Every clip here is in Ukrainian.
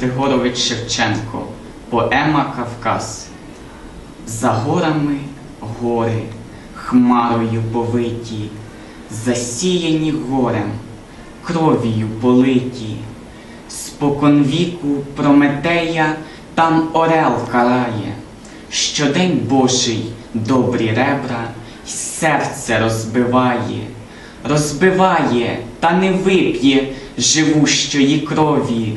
Григорович Шевченко, поема Кавказ. За горами гори, хмарою повиті, засіяні горем, кров'ю политі. Споконвіку Прометея там орел карає, щодень Божий добрі ребра й серце розбиває, розбиває та не вип'є живущої крові,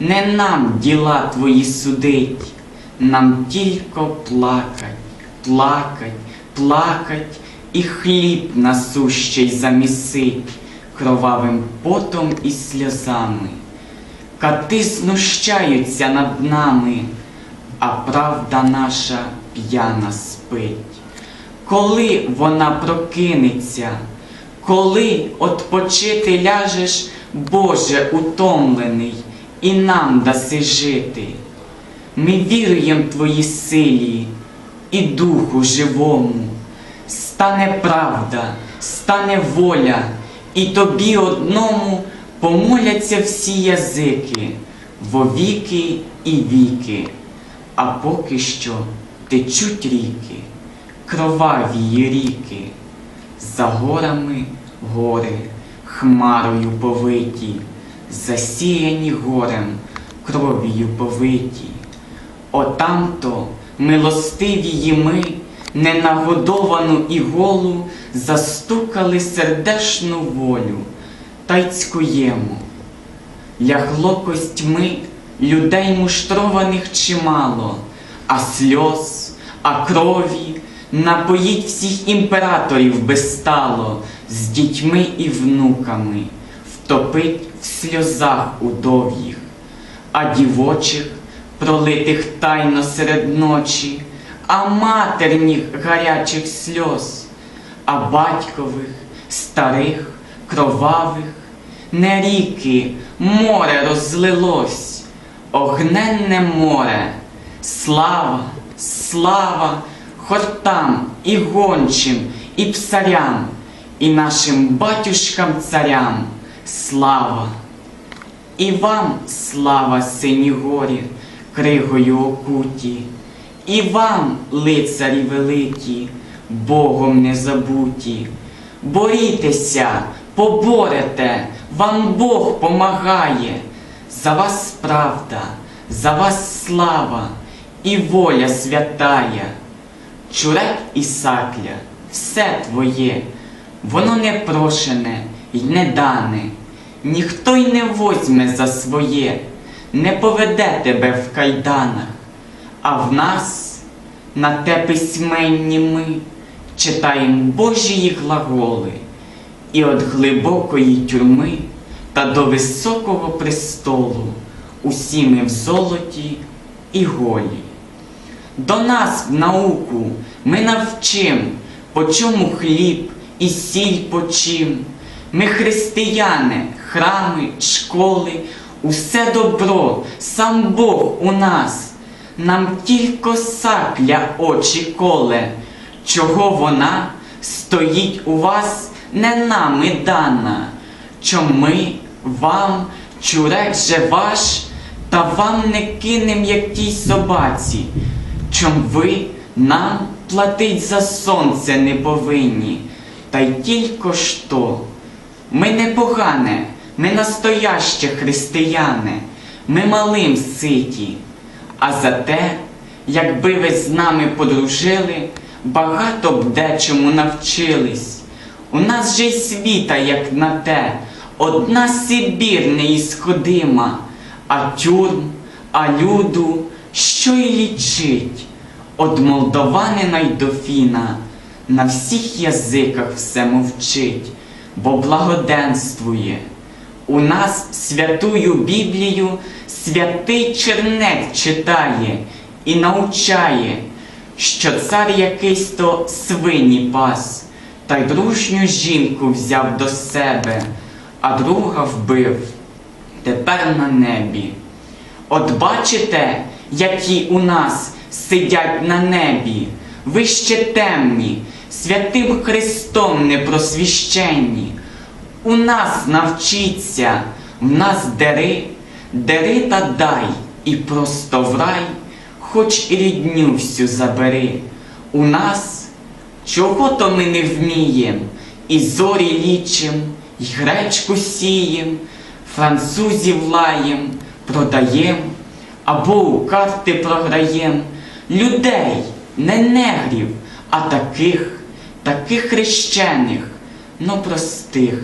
не нам діла твої судить, нам тільки плакать, плакать, плакать, і хліб насущий замісить кровавим потом і сльозами. Кати знущаються над нами, а правда наша п'яна спить. Коли вона прокинеться, коли отпочити ляжеш, Боже утомлений, і нам даси жити. Ми віруєм Твої силі і Духу живому. Стане правда, стане воля, і тобі одному помоляться всі язики, вовіки і віки, а поки що течуть ріки, кроваві ріки, за горами гори, хмарою повиті, засіяні горем, кров'ю повиті. Отамто милостивії ми, ненагодовану і голу, застукали сердешну волю та й цькуємо. Лягло костьми людей муштрованих чимало, а сльоз, а крові напоїть всіх імператорів безстало з дітьми і внуками, втопить в сльозах удов'їх, а дівочих, пролитих тайно серед ночі, а матерніх гарячих сльоз, а батькових, старих, кровавих, не ріки, море розлилось, огненне море, слава, слава хортам і гончим, і псарям, і нашим батюшкам царям, слава. І вам слава, сині горі, кригою окуті, і вам, лицарі великі, Богом не забуті. Борітеся, поборете, вам Бог помагає. За вас правда, за вас слава і воля святая. Чурек і сакля, все твоє, воно не прошене й не дане, ніхто й не возьме за своє, не поведе тебе в кайданах, а в нас на те письменні ми читаєм Божії глаголи, і от глибокої тюрми та до високого престолу усі ми в золоті і голі. До нас в науку ми навчим, по чому хліб і сіль почим. Ми християни, храми, школи, усе добро, сам Бог у нас. Нам тільки сакля очі коле, чого вона стоїть у вас не нами дана, чом ми вам, чурек же ваш, та вам не кинем, як тій собаці, чом ви нам платить за сонце не повинні, та й тільки що. Ми не погане, ми настояще християни, ми малим ситі. А за те, якби ви з нами подружили, багато б дечому навчились. У нас же й світа, як на те, одна Сибір неісходима, а тюрм, а люду, що й лічить, Од молдованина й до фіна, на всіх язиках все мовчить, бо благоденствує. У нас святую Біблію святий чернець читає і научає, що цар якийсь то свині пас, та й дружню жінку взяв до себе, а друга вбив тепер на небі. От бачите, які у нас сидять на небі, ви ще темні, святим Христом непросвіщенні. У нас навчіться, в нас дери, дери та дай, і просто в рай, хоч і рідню всю забери. У нас чого то ми не вмієм, і зорі лічим, і гречку сієм, французів лаєм, продаєм, або у карти програєм. Людей, не негрів, а таких, таких хрещених, но простих.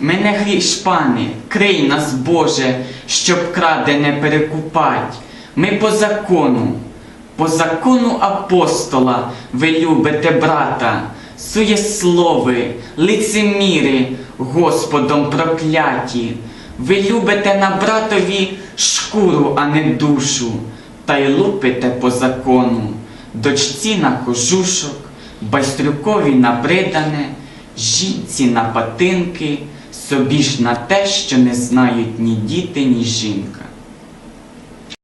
Мене гріш, пане, крий нас, Боже, щоб краде не перекупать. Ми по закону, по закону апостола ви любите брата, суєслови, лицеміри, Господом прокляті. Ви любите на братові шкуру, а не душу, та й лупите по закону, дочці на кожушок, байстрюкові на придане, жінці на патинки, собі ж на те, що не знають ні діти, ні жінка.